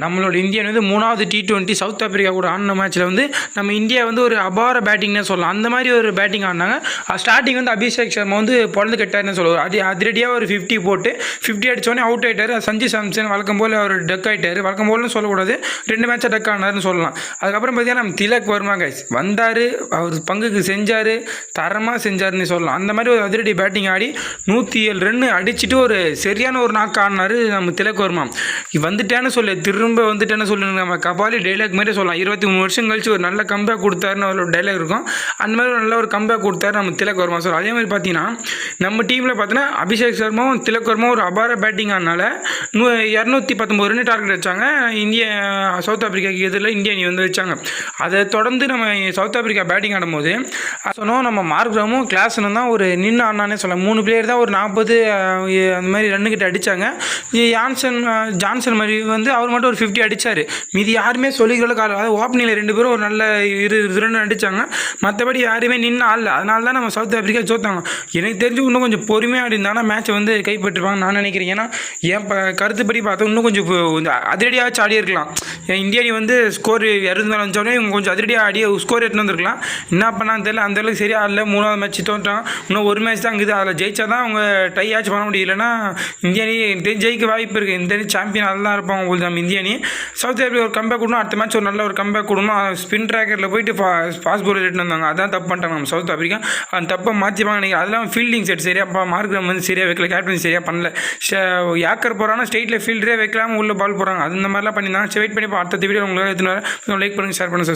நம்மளோட இந்தியன் வந்து மூணாவது டி டுவெண்ட்டி சவுத் ஆப்பிரிக்கா கூட ஆடின மேட்ச்சில் வந்து நம்ம இந்தியா வந்து ஒரு அபார பேட்டிங்னே சொல்லலாம். அந்த மாதிரி ஒரு பேட்டிங் ஆடினாங்க. ஸ்டார்டிங் வந்து அபிஷேக் சர்மா வந்து பொழந்து கெட்டாருன்னு சொல்லுவார். அது அதிரடியாக ஒரு ஃபிஃப்டி போட்டு ஃபிஃப்டி அடித்தோடனே அவுட் ஆகிட்டார் சஞ்சு சாம்சன் வழக்கம் போல் அவர் டக் ஆகிட்டார் வழக்கம் போலன்னு சொல்லக்கூடாது. ரெண்டு மேட்சாக டக் ஆனார்னு சொல்லலாம். அதுக்கப்புறம் பார்த்தீங்கன்னா நம்ம திலக் வர்மா கைஸ் வந்தார். அவர் பங்குக்கு செஞ்சார். தரமாக செஞ்சார்னு சொல்லலாம். அந்த மாதிரி ஒரு அதிரடி பேட்டிங் ஆடி நூற்றி ஏழு ரன் அடிச்சுட்டு ஒரு சரியான ஒரு நாக்கு ஆடினார் நம்ம திலக் வர்மா. வந்துட்டேன்னு திரு திரும்ப என்ன சொல்லணும். நம்ம கபாலி டைலாக் மாதிரி சொல்லலாம். இருபத்தி மூணு வருஷம் கழிச்சு ஒரு நல்ல கம்பேக் கொடுத்தாருன்னு ஒரு டைலாக் இருக்கும். அந்த மாதிரி ஒரு நல்ல ஒரு கம்பேக் கொடுத்தாரு நம்ம திலக் வர்மா சார். அதே மாதிரி பார்த்தீங்கன்னா நம்ம டீமில் பார்த்தீங்கன்னா அபிஷேக் சர்மாவும் திலக் வர்மாவும் ஒரு அபார பேட்டிங் ஆனால நூ இரநூத்தி பத்தொம்பது ரன் டார்கெட் வச்சாங்க இந்திய சவுத் ஆப்பிரிக்காக்கு எதிரில் இந்திய அணி வந்து வச்சாங்க அதை தொடர்ந்து நம்ம சவுத் ஆப்பிரிக்கா பேட்டிங் ஆடும்போது சொன்னோம். நம்ம மார்க்ராமும் கிளாஸ்னு தான் ஒரு நின்று ஆனானே சொல்லலாம். மூணு பிளேயர் தான் ஒரு நாற்பது அந்த மாதிரி ரன்னுக்கிட்ட அடித்தாங்க ஜான்சன் ஜான்சன் மாதிரி வந்து அவர் மட்டும் ஒரு ஃபிஃப்டி அடித்தார் மீதி யாருமே சொல்லிக்கிற காலம் அதாவது ஓப்பனிங்கில் ரெண்டு பேரும் ஒரு நல்ல இரு இரு அடித்தாங்க மற்றபடி யாருமே நின்று ஆடல. அதனால தான் நம்ம சவுத் ஆஃப்ரிக்கா ஜோத்தாங்க எனக்கு தெரிஞ்சு இன்னும் கொஞ்சம் பொறுமையாக ஆடி இருந்தாங்கன்னா மேட்ச்சை வந்து கைப்பற்றிருப்பாங்க நான் நினைக்கிறேன். ஏன்னா என் ப கருத்துப்படி பார்த்தா இன்னும் கொஞ்சம் இப்போ அதிரடியாச்சும் ஆடி இருக்கலாம் இந்திய அணி வந்து ஸ்கோர் இரநூறு மேலே இவங்க கொஞ்சம் அதிரடியாக ஆடி ஸ்கோர் எடுத்துன்னு வந்திருக்கலாம். என்ன பண்ணான்னு தெரியல. அந்தளவுக்கு சரியாக ஆடல. மூணாவது மேட்ச் தோன்றான் இன்னும் ஒரு மேட்ச் தான் இருக்குது. அதில் ஜெயிச்சா தான் அவங்க டை ஆச்சு பண்ண முடியலன்னா இந்திய அணி ஜெயிக்க வாய்ப்பு இருக்குது இந்த அணி சாம்பியன் அதெல்லாம் இருப்பாங்க உங்களுக்கு நம்ம இந்திய அணி. சவுத் ஆப்பிரிக்கா ஒரு கம்பேக் கொடுக்கணும். அடுத்த மேட்ச் ஒரு நல்ல ஒரு கம்பேக் கொடுக்கணும். ஸ்பின் ட்ராக்கரில் போயிட்டு ஃபாஸ்ட் bowler எடுத்துன்னு வந்தாங்க. அதான் தப்பு பண்ணிட்டாங்க நம்ம சவுத் ஆப்பிரிக்கா அந்த தப்பை மாற்றிப்பாங்க நினைக்கிறேன் அதெல்லாம் ஃபீல்டிங் செட் சரியாக மார்க் வந்து சரியாக வைக்கல. கேப்டன் சரியாக பண்ணல. யாக்கர் போகிறாங்கன்னா ஸ்டேட்டில் ஃபீல்டரே வைக்கலாம் உள்ள பால் போகிறாங்க அந்த மாதிரிலாம் பண்ணியிருந்தாங்க. வெயிட் பண்ணி இப்போ அடுத்த வீடியோ உங்களுக்கு எடுத்துன்னு லைக் பண்ணுங்கள் ஷேர் பண்ணுங்கள் சார்